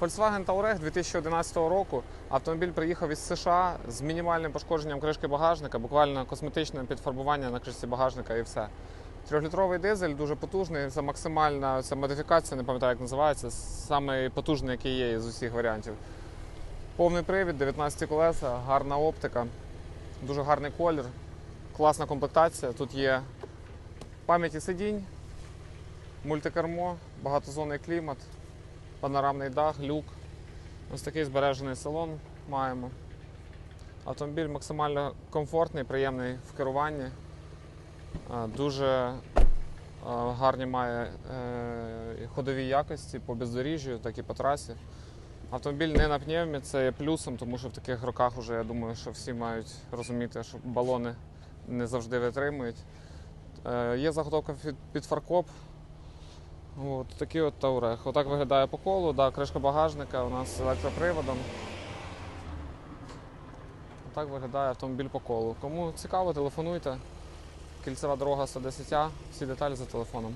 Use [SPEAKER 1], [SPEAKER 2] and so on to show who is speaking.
[SPEAKER 1] Volkswagen Touareg 2011 року. Автомобіль приїхав із США з мінімальним пошкодженням кришки багажника, буквально косметичне підфарбування на кришці багажника і все. Трьохлітровий дизель дуже потужний. Це максимальна це модифікація, не пам'ятаю, як називається. Самий потужний, який є з усіх варіантів. Повний привід, 19 колеса, гарна оптика, дуже гарний колір, класна комплектація. Тут є пам'яті сидінь, мультикермо, багатозонний клімат, панорамний дах, люк. Ось такий збережений салон маємо. Автомобіль максимально комфортний, приємний в керуванні. Дуже гарні має е, ходові якості по бездоріжжю, так і по трасі. Автомобіль не на пневмі, це є плюсом, тому що в таких роках вже я думаю, що всі мають розуміти, що балони не завжди витримують. Е, Є заготовка під, під фаркоп. От такий от Таурег. Отак виглядає по колу. Да, кришка багажника у нас з електроприводом. Отак виглядає автомобіль по колу. Кому цікаво, телефонуйте. Кільцева дорога 110А, всі деталі за телефоном.